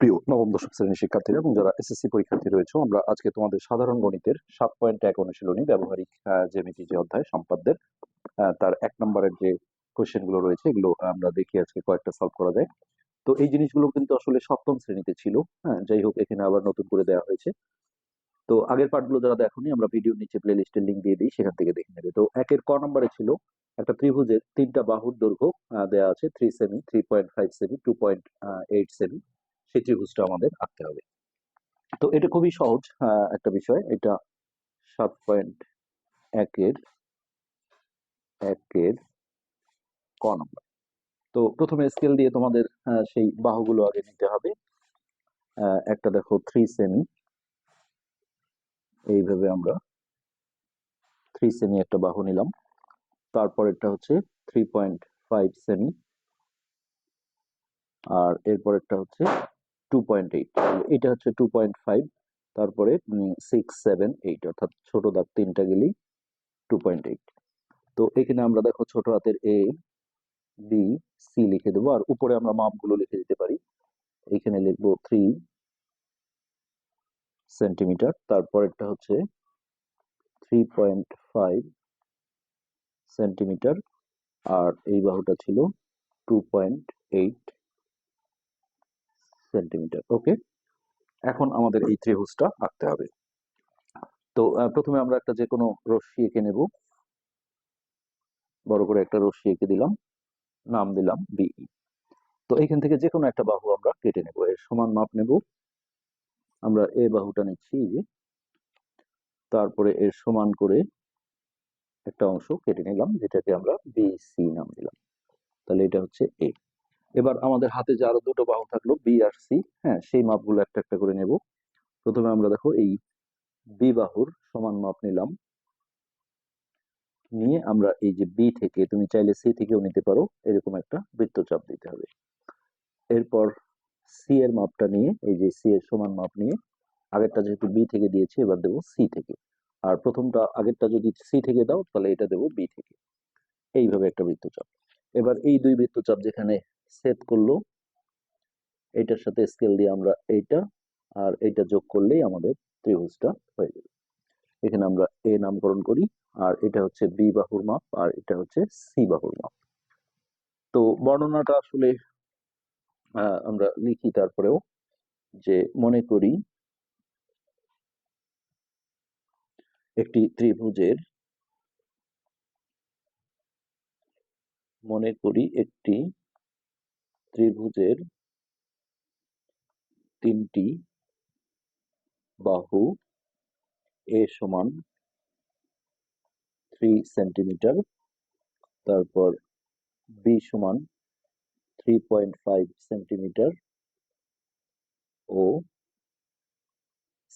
প্রিয় নবম দশম শ্রেণির শিক্ষার্থীরা এবং যারা এসএসসি পরীক্ষার্থী রয়েছে আমরা আজকে তোমাদের সাধারণ গণিতের সাত পয়েন্ট এক অনুশীলনী, ব্যবহারিক জ্যামিতি যে অধ্যায়, সম্পাদ্যের তার এক নম্বরের যে কোশ্চেনগুলো রয়েছে, এগুলো আমরা দেখি আজকে কয়েকটা সলভ করা যায়। তো এই জিনিসগুলো কিন্তু আসলে সপ্তম শ্রেণীতে ছিল হ্যাঁ যাই হোক, এখানে আবার নতুন করে দেওয়া হয়েছে। তো আগের পার্টগুলো যারা দেখোনি, আমরা ভিডিওর নিচে প্লে লিস্টের লিঙ্ক দিয়ে দিই, সেখান থেকে দেখে নেবে। তো একের ক নম্বরে ছিল একটা ত্রিভুজের তিনটা বাহুর দৈর্ঘ্য দেওয়া আছে three semi three point five semi two point eight semi সেই ত্রিভুজটা আমাদের আঁকতে হবে। তো এটা খুবই সহজ একটা বিষয়। এটা সাত পয়েন্ট একের একের ক নম্বর। তো প্রথমে স্কেল দিয়ে তোমাদের সেই বাহুগুলো আগে নিতে হবে। একটা দেখো, থ্রি সেমি। এইভাবে আমরা থ্রি সেমি একটা বাহু নিলাম। তারপর এটা হচ্ছে থ্রি পয়েন্ট ফাইভ সেমি। আর এরপরেরটা হচ্ছে টু পয়েন্ট এইট এটা হচ্ছে টু পয়েন্ট ফাইভ তারপরে সিক্স সেভেন এইট অর্থাৎ ছোট দাগ তিনটা গেলেই টু পয়েন্ট এইট তো এখানে আমরা দেখো ছোট হাতের এ বি সি লিখে দেবো, আর উপরে আমরা মাপগুলো লিখে দিতে পারি। এখানে লিখব থ্রি সেন্টিমিটার তারপরেরটা হচ্ছে থ্রি পয়েন্ট ফাইভ সেন্টিমিটার আর এই বাহুটা ছিল two point eight centimetre okay এখন আমাদের এই ত্রিভুজটা আঁকতে হবে। তো প্রথমে আমরা একটা যে কোনো রশ্মি এঁকে নেব। বড় করে একটা রশ্মি এঁকে দিলাম, নাম দিলাম বিই তো এইখান থেকে যে কোনো একটা বাহু আমরা কেটে নেব, এর সমান মাপ নেব। আমরা এ বাহুটা নিচ্ছি, তারপরে এর সমান করে একটা অংশ কেটে নিলাম, যেটাকে আমরা বি সি নাম দিলাম। তাহলে এটা হচ্ছে এ এবার আমাদের হাতে যে আরও দুটো বাহু থাকল বি আর সি হ্যাঁ সেই মাপগুলো একটা একটা করে নেব। প্রথমে আমরা দেখো এই বি বাহুর সমান মাপ নিলাম। নিয়ে আমরা এই যে বি থেকে, তুমি চাইলে সি থেকেও নিতে পারো, এরকম একটা বৃত্তচাপ দিতে হবে। এরপর সি এর মাপটা নিয়ে, এই যে সি এর সমান মাপ নিয়ে, আগেরটা যেহেতু বি থেকে দিয়েছি, এবার দেবো সি থেকে। আর প্রথমটা, আগেরটা যদি সি থেকে দাও, তাহলে এটা দেবো বি থেকে। এইভাবে একটা বৃত্তচাপ। এবার এই দুই বৃত্তচাপ যেখানে সেট করল। এইটার সাথে স্কেল দিয়ে আমরা এইটা আর এইটা যোগ করলেই আমাদের ত্রিভুজটা হয়ে যাবে। এখানে আমরা এ নামকরণ করি আর এটা হচ্ছে বি বাহুর মাপ আর এটা হচ্ছে সি বাহুর মাপ। তো বর্ণনাটা আসলে আমরা লিখি তারপরেও যে মনে করি একটি ত্রিভুজের মনে করি একটি ত্রিভুজের তিনটি বাহু এ সমান থ্রি সেন্টিমিটার তারপর বি সমান থ্রি পয়েন্ট ফাইভ সেন্টিমিটার ও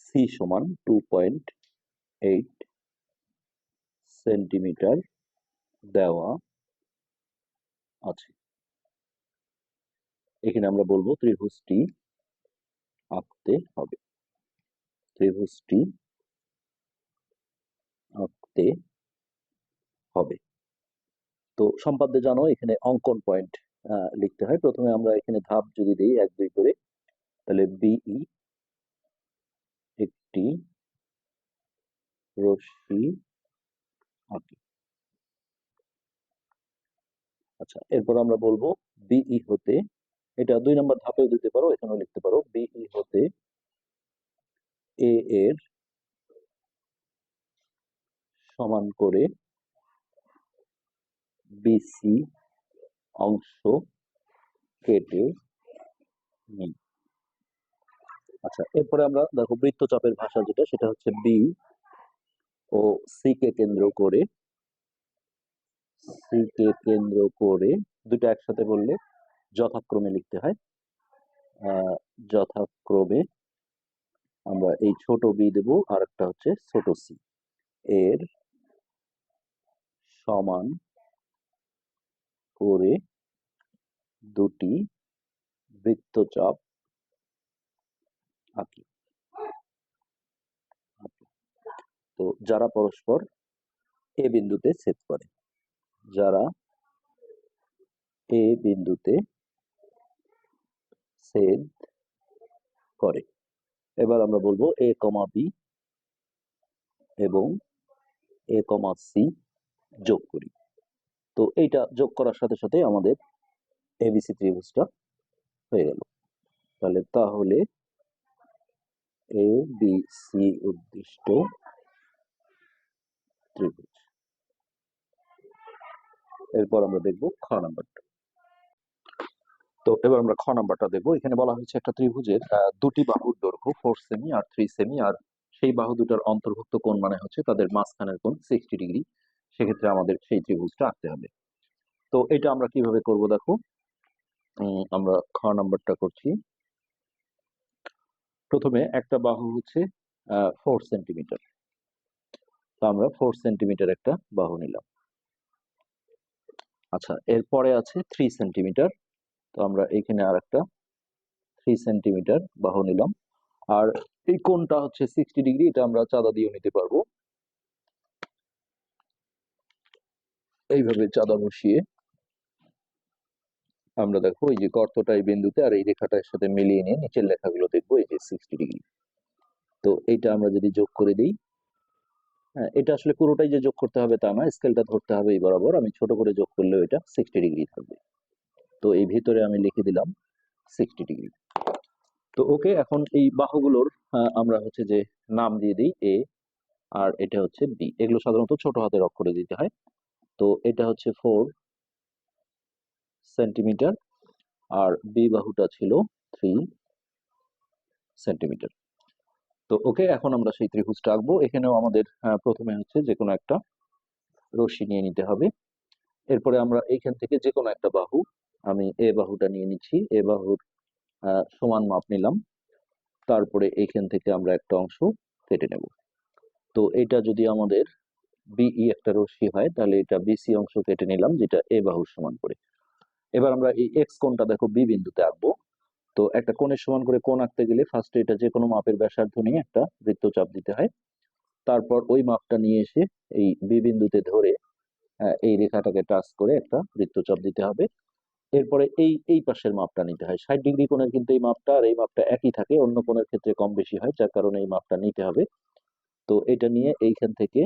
সি সমান টু পয়েন্ট এইট সেন্টিমিটার দেওয়া আছে। এখানে আমরা বলব ত্রিভুজটি আঁকতে হবে। ত্রিভুজটি আঁকতে হবে। তো সম্পাদ্যে জানো এখানে অঙ্কন পয়েন্ট লিখতে হয়। প্রথমে আমরা এখানে ধাপ যদি দিই, এক, দুই করে, তাহলে বিই একটি রশ্মি আঁকি। আচ্ছা এরপর আমরা বলব বিই হতে এটা দুই নম্বর ধাপেও দিতে পারো, এখানেও লিখতে পারো। বিই হতে এ এর সমান করে বিসি অংশ কেটে নিই। আচ্ছা এরপরে আমরা দেখো বৃত্তচাপের ভাষা যেটা, সেটা হচ্ছে বি ও সি কে কেন্দ্র করে সি কে কেন্দ্র করে দুটো একসাথে বললে যথাক্রমে লিখতে হয়। যথাক্রমে আমরা এই ছোট বি দেব আর একটা হচ্ছে ছোট সি এর সমান করে দুটি বৃত্তচাপ আঁকি। তো যারা পরস্পর এ বিন্দুতে ছেদ করে, যারা এ বিন্দুতে ছেদ করে। এবার আমরা বলব এ কমা বি এবং এ কমা সি যোগ করি। তো এইটা যোগ করার সাথে সাথে আমাদের এবিসি ত্রিভুজটা হয়ে গেল। তাহলে তাহলে এ বি সি উদ্দিষ্ট ত্রিভুজ। এরপর আমরা দেখব খ নাম্বারটা। তো এবার আমরা খ নাম্বারটা দেখব। এখানে বলা হয়েছে একটা ত্রিভুজের দুটি বাহুর দৈর্ঘ্য ফোর সেমি আর থ্রি সেমি আর সেই বাহু দুটার অন্তর্ভুক্ত কোণ মানে হচ্ছে তাদের মাঝখানের কোণ সিক্সটি ডিগ্রি সেক্ষেত্রে আমাদের সেই ত্রিভুজটা আঁকতে হবে। তো এটা আমরা কীভাবে করব দেখো? আমরা খ নাম্বারটা করছি। প্রথমে একটা বাহু হচ্ছে ফোর সেন্টিমিটার তো আমরা ফোর সেন্টিমিটার একটা বাহু নিলাম। আচ্ছা এরপরে আছে থ্রি সেন্টিমিটার তো আমরা এখানে আর একটা থ্রি সেন্টিমিটার বাহু নিলাম। আর এই কোণটা হচ্ছে সিক্সটি ডিগ্রি এটা আমরা চাঁদা দিয়েও নিতে পারব। এইভাবে চাঁদা বসিয়ে আমরা দেখো, এই যে গর্তটা এই বিন্দুতে আর এই রেখাটার সাথে মিলিয়ে নিয়ে নিচের লেখাগুলো দেখব, এই যে সিক্সটি ডিগ্রি তো এইটা আমরা যদি যোগ করে দিই হ্যাঁ এটা আসলে পুরোটাই যে যোগ করতে হবে তা না স্কেলটা ধরতে হবে এই বরাবর। আমি ছোট করে যোগ করলেও এটা সিক্সটি ডিগ্রি থাকবে। তো এই ভিতরে আমি লিখে দিলাম সিক্সটি ডিগ্রি তো ওকে এখন এই বাহুগুলোর আমরা হচ্ছে যে নাম দিয়ে দিই এ আর এটা হচ্ছে বি এগুলো সাধারণত ছোট হাতের অক্ষরে দিতে হয়। তো এটা হচ্ছে ফোর সেন্টিমিটার আর বি বাহুটা ছিল থ্রি সেন্টিমিটার তো ওকে এখন আমরা সেই ত্রিভুজটা আঁকবো। এখানেও আমাদের প্রথমে হচ্ছে যে কোনো একটা রশ্মি নিয়ে নিতে হবে। এরপরে আমরা এইখান থেকে যে কোনো একটা বাহু আমি এ বাহুটা নিয়ে নিচ্ছি। এ বাহুর সমান মাপ নিলাম। তারপরে এইখান থেকে আমরা একটা অংশ কেটে নেব। তো এটা যদি আমাদের বিই একটা রশ্মি হয়, তাহলে এটা বিসি অংশ কেটে নিলাম, যেটা এ বাহুর সমান করে। এবার আমরা এই এক্স কোণটা দেখো বি বিন্দুতে আঁকবো। তো একটা কোণের সমান করে কোণ আঁকতে গেলে ফার্স্টে এটা যে কোনো মাপের ব্যাসার্ধ নিয়ে একটা বৃত্তচাপ দিতে হয়। তারপর ওই মাপটা নিয়ে এসে এই বি বিন্দুতে ধরে এই রেখাটাকে টাচ করে একটা বৃত্তচাপ দিতে হবে। এরপরে এই এই পাশের মাপটা নিতে হয়। ষাট ডিগ্রি কোণের কিন্তু এই মাপটা আর এই মাপটা একই থাকে, অন্য কোণের ক্ষেত্রে কম বেশি হয়, যার কারণে এই মাপটা নিতে হবে। তো এটা নিয়ে এইখান থেকে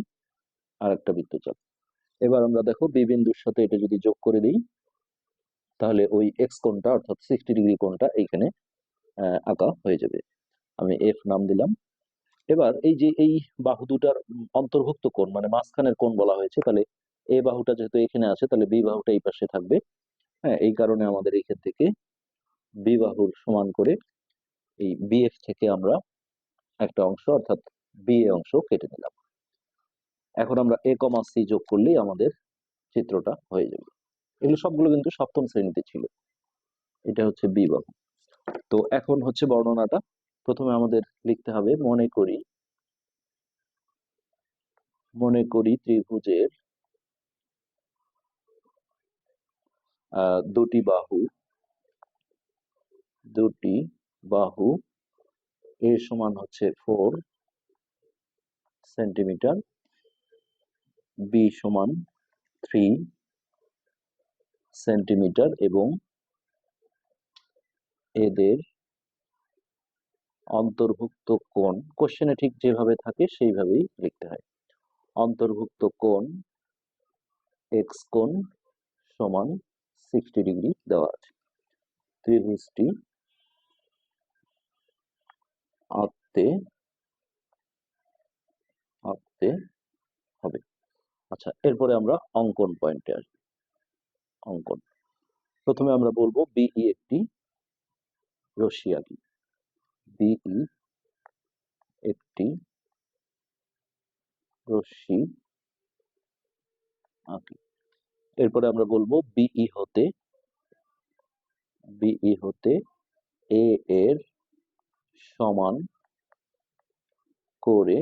আর একটা বৃত্তচাপ। এবার আমরা দেখো বি বিন্দুর সাথে এটা যদি যোগ করে দিই, তাহলে ওই এক্স কোণটা অর্থাৎ সিক্সটি ডিগ্রি কোণটা এইখানে আঁকা হয়ে যাবে। আমি এফ নাম দিলাম। এবার এই যে এই বাহু দুটার অন্তর্ভুক্ত কোণ মানে মাঝখানের কোণ বলা হয়েছে, তাহলে এ বাহুটা যেহেতু এখানে আছে, তাহলে বি বাহুটা এই পাশে থাকবে। হ্যাঁ এই কারণে আমাদের এখান থেকে বি বাহুর সমান করে এই বিএফ থেকে আমরা একটা অংশ, অর্থাৎ বি এ অংশ কেটে নিলাম। এখন আমরা এ কমা সি যোগ করলেই আমাদের চিত্রটা হয়ে যাবে। এগুলো সবগুলো কিন্তু সপ্তম শ্রেণীতে ছিল। এটা হচ্ছে বি বাহু তো এখন হচ্ছে বর্ণনাটা। প্রথমে আমাদের লিখতে হবে, মনে করি মনে করি ত্রিভুজের দুটি বাহু। দুটি বাহু এর সমান হচ্ছে ফোর সেন্টিমিটার, বি সমান থ্রি সেন্টিমিটার এবং এদের অন্তর্ভুক্ত কোণ কোশ্চেনে ঠিক যেভাবে থাকে সেইভাবেই লিখতে হয়। অন্তর্ভুক্ত কোণ এক্স কোণ সমান সিক্সটি ডিগ্রি দেওয়া আছে। ত্রিভুজটি আঁকতে আঁকতে হবে। আচ্ছা এরপরে আমরা অঙ্কন পয়েন্টে আসব। অঙ্কন। প্রথমে আমরা বলব বিই একটি রশ্মি আঁকি বিই একটি রশ্মি আঁকি এরপরে আমরা বলব বিই হতে বিই হতে এ এর সমান করে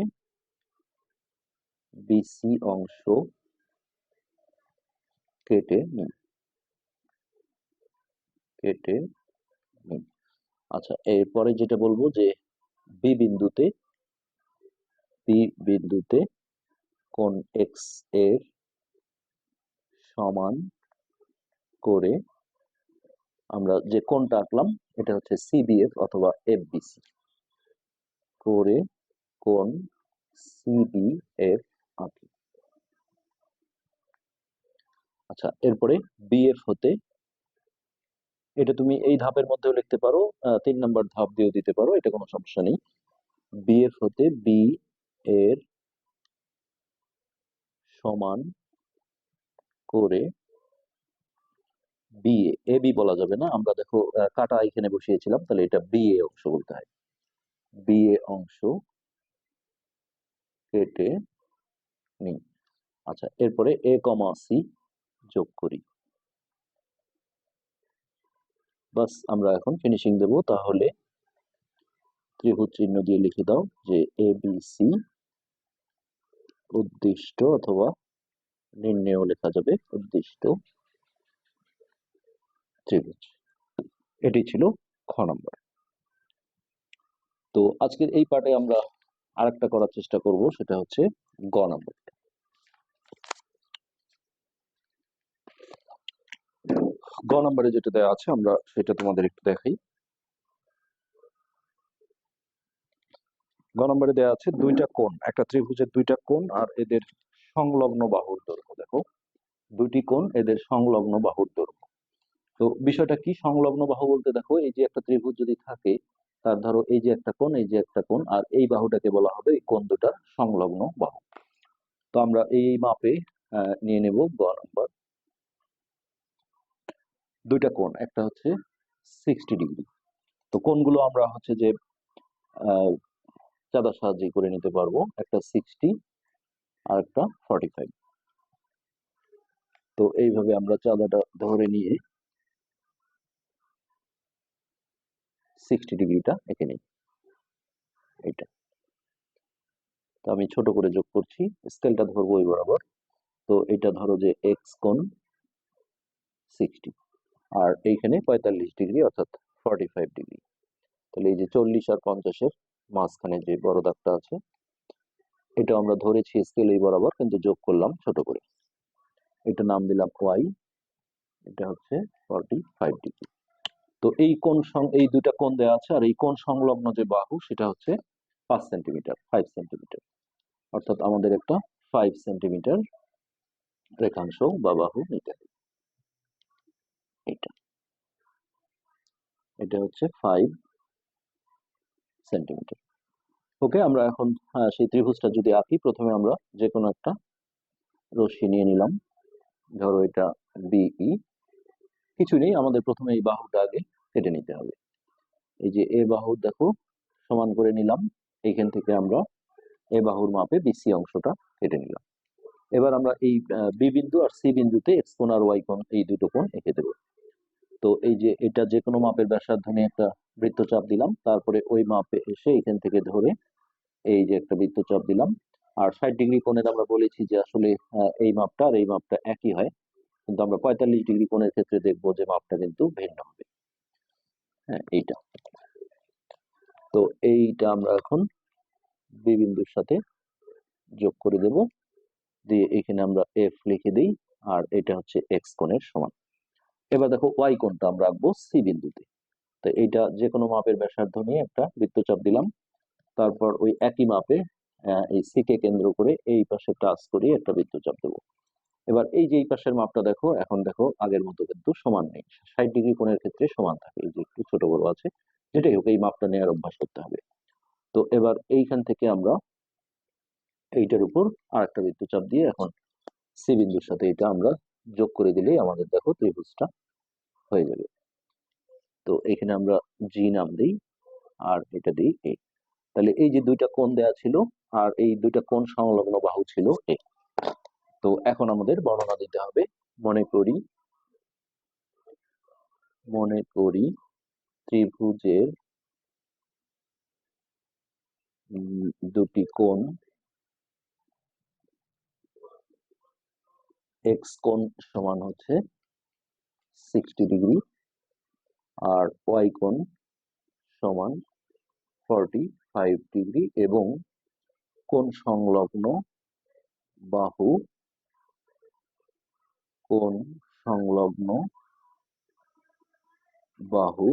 বিসি অংশ কেটে নিন কেটে নিন আচ্ছা এরপরে যেটা বলব যে বি বিন্দুতে বি বিন্দুতে কোন এক্সের সমান করে আমরা যে কোনটা আঁকলাম, এটা হচ্ছে সিবিএফ অথবা এফবিসি করে কোন সিবিএফ আঁকি। আচ্ছা এরপরে বিএফ হতে এটা তুমি এই ধাপের মধ্যেও লিখতে পারো তিন নম্বর ধাপ দিয়েও দিতে পারো, এটা কোনো সমস্যা নেই। বিএফ হতে বি এর সমান করে বিএ এ বি বলা যাবে না? আমরা দেখো কাটা এখানে বসিয়েছিলাম, তাহলে এটা বিএ অংশ বলতে হয়। বিএ অংশ কেটে নিই। আচ্ছা এরপরে এ কমা সি যোগ করি। বাস, আমরা এখন ফিনিশিং দেব, তাহলে ত্রিভুজ চিহ্ন দিয়ে লিখে দাও যে এ বি সি উদ্দিষ্ট অথবা নির্ণেয় লেখা যাবে, উদ্দিষ্ট। ত্রিভুজ এটি ছিল খ নম্বর। তো আজকের এই পার্টে আমরা আরেকটা করার চেষ্টা করব, সেটা হচ্ছে গ নম্বর। গ নম্বরে যেটা দেওয়া আছে, আমরা সেটা তোমাদের একটু দেখাই। গ নম্বরে দেওয়া আছে দুইটা কোণ, একটা ত্রিভুজের দুইটা কোণ আর এদের সংলগ্ন বাহুর দৈর্ঘ্য, দেখো। দুইটি কোণ, এদের সংলগ্ন বাহুর দৈর্ঘ্য। তো বিষয়টা কি সংলগ্ন বাহু বলতে, দেখো, এই যে একটা ত্রিভুজ যদি থাকে, তার ধরো এই যে একটা কোণ, এই যে একটা কোণ, আর এই বাহুটাকে বলা হবে এই কোণ দুটার সংলগ্ন বাহু। তো আমরা এই মাপে নিয়ে নেব গ নম্বর। দুইটা কোণ, একটা হচ্ছে সিক্সটি ডিগ্রি তো কোণগুলো আমরা হচ্ছে যে চাঁদার সাহায্যে করে নিতে পারব। একটা সিক্সটি আর একটা ফর্টি ফাইভ তো এইভাবে আমরা চাঁদাটা ধরে নিয়ে সিক্সটি ডিগ্রিটা এঁকে নিই। এইটা। তো আমি ছোট করে যোগ করছি স্কেলটা ধরবো ওই বরাবর। তো এটা ধরো যে এক্স কোণ সিক্সটি আর এইখানে পঁয়তাল্লিশ ডিগ্রি অর্থাৎ ফর্টি ফাইভ ডিগ্রি। তাহলে এই যে চল্লিশ আর পঞ্চাশের মাঝখানে যে বড় দাগটা আছে এটা আমরা ধরেছি স্কেল এই বরাবর, কিন্তু যোগ করলাম ছোট করে। এটা নাম দিলাম ওয়াই এটা হচ্ছে ফর্টি ফাইভ ডিগ্রি তো এই কোন সং- এই দুইটা কোন দেওয়া আছে, আর এই কোন সংলগ্ন যে বাহু, সেটা হচ্ছে পাঁচ সেন্টিমিটার ফাইভ সেন্টিমিটার অর্থাৎ আমাদের একটা ফাইভ সেন্টিমিটার রেখাংশ বা বাহু নিতে হবে। এটা। এটা হচ্ছে ফাইভ সেন্টিমিটার ওকে, আমরা এখন সেই ত্রিভুজটা যদি আঁকি, প্রথমে আমরা যে কোনো একটা রশ্মি নিয়ে নিলাম। ধরো এটা বিই কিছু নেই, আমাদের প্রথমে এই বাহুটা আগে কেটে নিতে হবে। এই যে এ বাহু দেখো, সমান করে নিলাম। এইখান থেকে আমরা এ বাহুর মাপে বিসি অংশটা কেটে নিলাম। এবার আমরা এই বি বিন্দু আর সি বিন্দুতে এক্স কোণ আর ওয়াই কোণ, এই দুটো কোণ এঁকে দেবো। তো এই যে এটা যে কোনো মাপের ব্যাসার্ধ নিয়ে একটা বৃত্তচাপ দিলাম। তারপরে ওই মাপে এসে এখান থেকে ধরে এই যে একটা বৃত্তচাপ দিলাম। আর ষাট ডিগ্রি কোণে আমরা বলেছি যে আসলে এই মাপটা আর এই মাপটা একই হয়। কিন্তু আমরা পঁয়তাল্লিশ ডিগ্রি কোণের ক্ষেত্রে দেখব যে মাপটা কিন্তু ভিন্ন হবে। হ্যাঁ এইটা। তো এইটা আমরা এখন বি বিন্দুর সাথে যোগ করে দেব। দিয়ে এখানে আমরা এফ লিখে দিই। আর এটা হচ্ছে এক্স কোণের সমান। এবার দেখো ওয়াই কোণটা আমরা রাখব সি বিন্দুতে। তো এইটা যে কোনো মাপের ব্যাসার্ধ নিয়ে একটা বৃত্তচাপ দিলাম। তারপর ওই একই মাপে এই সি কে কেন্দ্র করে এই পাশে টাচ করিয়ে একটা বৃত্তচাপ দেবো। এবার এই যে এই পাশের মাপটা দেখো, এখন দেখো আগের মতো কিন্তু সমান নেই। ষাট ডিগ্রি কোণের ক্ষেত্রে সমান থাকে যে একটু ছোট বড় আছে। যেটাই হোক, এই মাপটা নেওয়ার অভ্যাস করতে হবে। তো এবার এইখান থেকে আমরা এইটার উপর আর একটা বৃত্তচাপ দিয়ে এখন সি বিন্দুর সাথে এটা আমরা যোগ করে দিলেই আমাদের দেখো ত্রিভুজটা হয়ে যাবে। তো এখানে আমরা জি নাম দিই আর এটা দিই এ তাহলে এই যে দুইটা কোণ দেয়া ছিল আর এই দুইটা কোণ সংলগ্ন বাহু ছিল এ তো এখন আমাদের বর্ণনা দিতে হবে মনে করি মনে করি ত্রিভুজের দুটি কোণ এক্স কোণ সমান হচ্ছে সিক্সটি ডিগ্রি আর ওয়াই কোণ সমান ফর্টি ফাইভ ডিগ্রি এবং কোণ সংলগ্ন বাহু কোণ সংলগ্ন বাহু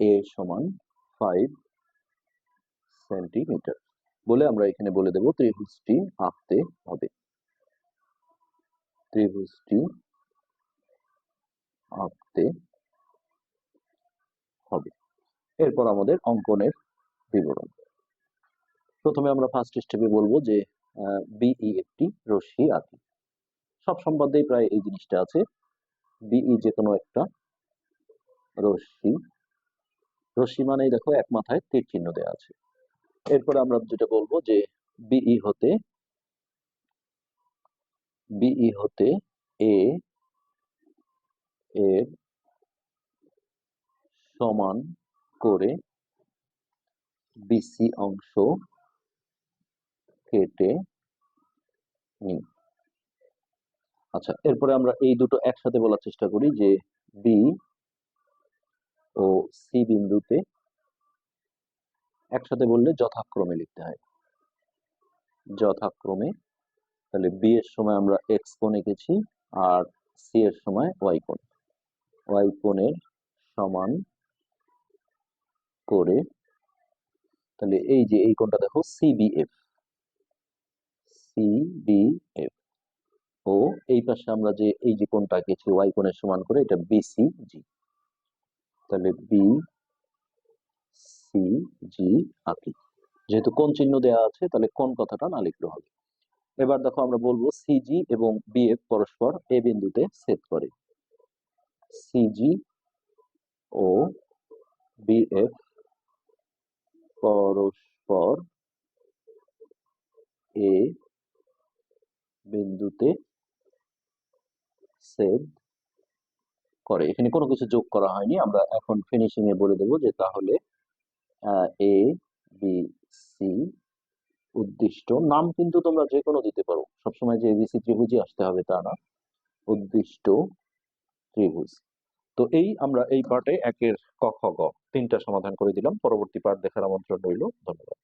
এ সমান ফাইভ সেন্টিমিটার বলে আমরা এখানে বলে দেব ত্রিভুজটি আঁকতে হবে। ত্রিভুজটি আঁকতে এরপর আমাদের অঙ্কনের বিবরণ। প্রথমে আমরা ফার্স্ট স্টেপে বলব যে বিই একটি রশ্মি আঁকি। সব সম্বন্ধেই প্রায় এই জিনিসটা আছে। বিই যে কোনো একটা রশ্মি। রশ্মি মানেই দেখো এক মাথায় তীর চিহ্ন দেওয়া আছে। এরপরে আমরা যেটা বলব যে বিই হতে বিই হতে এ এর সমান করে বিসি অংশ কেটে নিই। আচ্ছা এরপরে আমরা এই দুটো একসাথে বলার চেষ্টা করি যে বি ও সি বিন্দুতে একসাথে বললে যথাক্রমে লিখতে হয়। যথাক্রমে, তাহলে বি এর সময় আমরা এক্স কোণ এঁকেছি আর সি এর সময় ওয়াই কোণ। ওয়াই কোণের সমান করে, তাহলে এই যে এই কোনটা দেখো সিবিএফ সিবিএফ ও, এই পাশে আমরা যে এই যে কোনটা এঁকেছি ওয়াই কোণের সমান করে, এটা বিসিজি তাহলে বি সি জি আঁকি। যেহেতু কোন চিহ্ন দেওয়া আছে, তাহলে কোন কথাটা না লিখলে হবে। এবার দেখো আমরা বলব সিজি এবং বিএফ পরস্পর এ বিন্দুতে ছেদ করে। সিজি ও বিএফ পরস্পর এ বিন্দুতে ছেদ করে। এখানে কোনো কিছু যোগ করা হয়নি। আমরা এখন ফিনিশিং এ বলে দেবো যে তাহলে এ বি সি উদ্দিষ্ট নাম কিন্তু তোমরা যে কোনো দিতে পারো। সবসময় যে এবিসি ত্রিভুজই আসতে হবে তা না। উদ্দিষ্ট ত্রিভুজ। তো এই আমরা এই পার্টে একের ক, খ, গ তিনটা সমাধান করে দিলাম। পরবর্তী পাঠ দেখার আমন্ত্রণ রইল। ধন্যবাদ।